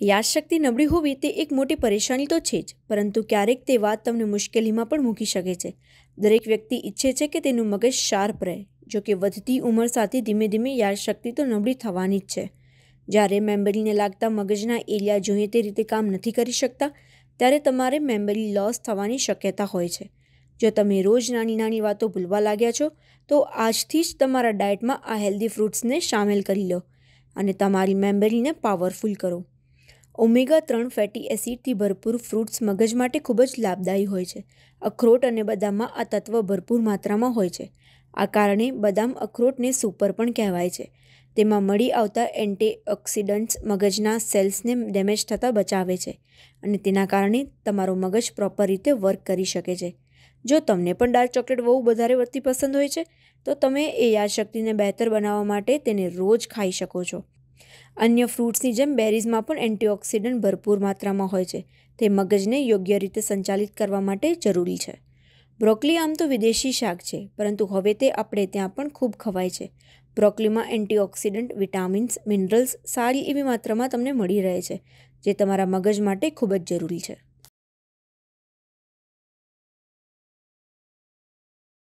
યાદશક્તિ નબળી હોવી તે એક મોટી પરેશાની તો છે જ, પરંતુ ક્યારેક તે વાત તમને મુશ્કેલીમાં પણ મૂકી શકે છે. દરેક વ્યક્તિ ઈચ્છે છે કે તેનું મગજ શાર્પ રહે, જો કે વધતી ઉંમર સાથે ધીમે ધીમે યાદશક્તિ તો નબળી થવાની જ છે. જ્યારે મેમરીને લાગતા મગજના એરિયા જોઈએ તે રીતે કામ નથી કરી શકતા, ત્યારે તમારે મેમરી લોસ થવાની શક્યતા હોય છે. જો તમે રોજ નાની નાની વાતો ભૂલવા લાગ્યા છો, તો આજથી જ તમારા ડાયટમાં આ હેલ્ધી ફ્રૂટ્સને સામેલ કરી લો અને તમારી મેમરીને પાવરફુલ કરો. ઓમેગા ત્રણ ફેટી એસિડથી ભરપૂર ફ્રૂટ્સ મગજ માટે ખૂબ જ લાભદાયી હોય છે. અખરોટ અને બદામમાં આ તત્વ ભરપૂર માત્રામાં હોય છે. આ કારણે બદામ અખરોટને સુપર પણ કહેવાય છે. તેમાં મળી આવતા એન્ટીઓક્સિડન્ટ્સ મગજના સેલ્સને ડેમેજ થતાં બચાવે છે અને તેના કારણે તમારો મગજ પ્રોપર રીતે વર્ક કરી શકે છે. જો તમને પણ ડાર્ક ચોકલેટ બહુ વધારે વધતી પસંદ હોય છે, તો તમે એ યાદશક્તિને બહેતર બનાવવા માટે તેને રોજ ખાઈ શકો છો. અન્ય ફ્રૂટ્સની જેમ બેરીઝમાં પણ એન્ટીઓક્સિડન્ટ ભરપૂર માત્રામાં હોય છે. તે મગજને યોગ્ય રીતે સંચાલિત કરવા માટે જરૂરી છે. બ્રોકલી આમ તો વિદેશી શાક છે, પરંતુ હવે તે આપણે ત્યાં પણ ખૂબ ખવાય છે. બ્રોકલીમાં એન્ટીઓક્સિડન્ટ, વિટામિન્સ, મિનરલ્સ સારી એવી માત્રામાં તમને મળી રહે છે, જે તમારા મગજ માટે ખૂબ જ જરૂરી છે.